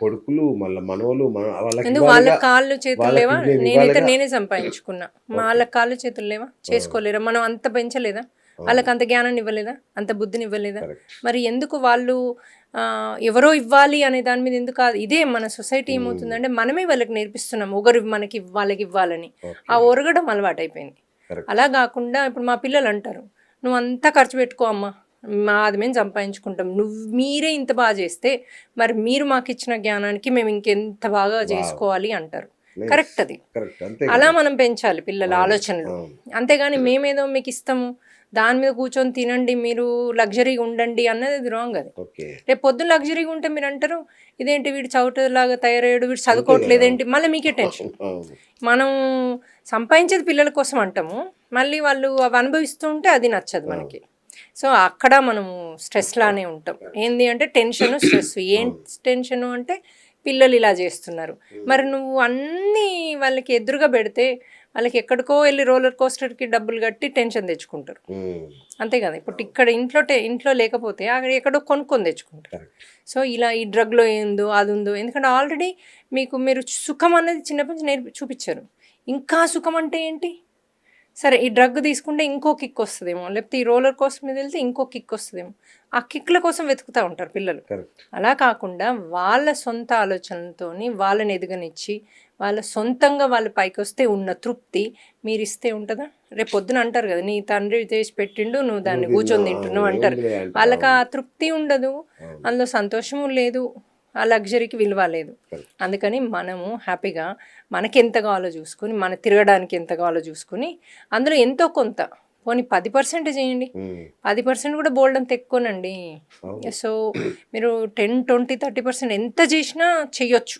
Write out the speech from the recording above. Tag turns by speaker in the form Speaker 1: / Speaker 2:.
Speaker 1: కొడుకులు మళ్ళీ మనవలు మన వాళ్ళకి
Speaker 2: ఎందుకు వాళ్ళ. కాళ్ళు చేతులు లేవా? నేనైతే. నేనే సంపాదించుకున్నా. వాళ్ళ కాళ్ళు చేతులు లేవా? చేసుకోలేరా? మనం అంత పెంచలేదా? వాళ్ళకి అంత జ్ఞానాన్ని ఇవ్వలేదా? అంత బుద్ధిని ఇవ్వలేదా. మరి ఎందుకు వాళ్ళు ఎవరో ఇవ్వాలి అనే దాని మీద ఎందుకు కాదు? ఇదే మన సొసైటీ ఏమవుతుందంటే మనమే వాళ్ళకి నేర్పిస్తున్నాం. ఒకరు మనకి వాళ్ళకి ఇవ్వాలని. ఆ ఒరగడం అలవాటు అయిపోయింది
Speaker 1: Correct.
Speaker 2: అలా కాకుండా ఇప్పుడు మా పిల్లలు అంటారు నువ్వు అంతా ఖర్చు పెట్టుకో అమ్మా. మాది మేము సంపాదించుకుంటాం. నువ్వు మీరే ఇంత బాగా చేస్తే మరి మీరు మాకు ఇచ్చిన జ్ఞానానికి మేము ఇంకెంత బాగా చేసుకోవాలి అంటారు. కరెక్ట్ అది. అలా మనం పెంచాలి పిల్లల ఆలోచనలు. అంతేగాని మేమేదో మీకు ఇస్తాము దాని మీద కూర్చొని తినండి మీరు లగ్జరీగా ఉండండి అన్నది రాంగ్ అది. రేపు పొద్దున్న లగ్జరీగా ఉంటే మీరు అంటారు ఇదేంటి వీడు చౌటలాగా తయారయ్యాడు వీడు చదువుకోవట్లేదేంటి మళ్ళీ మీకే టెన్షన్. మనం సంపాదించేది పిల్లల కోసం అంటాము మళ్ళీ వాళ్ళు అవి అనుభవిస్తూ ఉంటే అది నచ్చదు మనకి. సో అక్కడ మనము స్ట్రెస్ లానే ఉంటాం. ఏంది అంటే టెన్షన్ స్ట్రెస్. ఏం టెన్షన్ అంటే పిల్లలు ఇలా చేస్తున్నారు. మరి నువ్వు అన్నీ వాళ్ళకి ఎదురుగా పెడితే వాళ్ళకి ఎక్కడికో వెళ్ళి రోలర్ కోస్టర్కి డబ్బులు కట్టి టెన్షన్ తెచ్చుకుంటారు.
Speaker 1: ఉమ్.
Speaker 2: అంతే కదా? ఇప్పుడు ఇక్కడ ఇంట్లో ఇంట్లో లేకపోతే అక్కడ ఎక్కడో కొనుక్కొని తెచ్చుకుంటారు. సో ఇలా ఈ డ్రగ్లో ఏందో అది ఉందో ఎందుకంటే ఆల్రెడీ మీకు మీరు సుఖం అనేది చిన్నప్పటి నుంచి నేర్పి చూపించారు. ఇంకా సుఖం అంటే ఏంటి? సరే ఈ డ్రగ్ తీసుకుంటే ఇంకో కిక్ వస్తుందేమో. లేకపోతే ఈ రోలర్ కోస్ట్ మీద వెళ్తే ఇంకో కిక్ వస్తుందేమో. ఆ కిక్ల కోసం వెతుకుతూ ఉంటారు పిల్లలు. అలా కాకుండా వాళ్ళ సొంత ఆలోచనలతోని వాళ్ళని ఎదగనిచ్చి వాళ్ళ సొంతంగా వాళ్ళ పైకి వస్తే ఉన్న తృప్తి మీరు ఇస్తే ఉంటుందా? రేపు పొద్దున అంటారు కదా నీ తండ్రి చేసి పెట్టిండు నువ్వు దాన్ని కూర్చొని తింటున్నావు అంటారు. వాళ్ళకి ఆ తృప్తి ఉండదు. అందులో సంతోషము లేదు. ఆ లగ్జరీకి విలువ లేదు. అందుకని మనము హ్యాపీగా మనకి ఎంత కావాలో చూసుకుని మన తిరగడానికి ఎంత కావాలో చూసుకుని అందులో ఎంతో కొంత పోనీ పది పర్సెంట్ చేయండి. పది పర్సెంట్ కూడా బోల్డ్ అంత ఎక్కువనండి. సో మీరు టెన్ ట్వంటీ థర్టీ పర్సెంట్ ఎంత చేసినా చెయ్యొచ్చు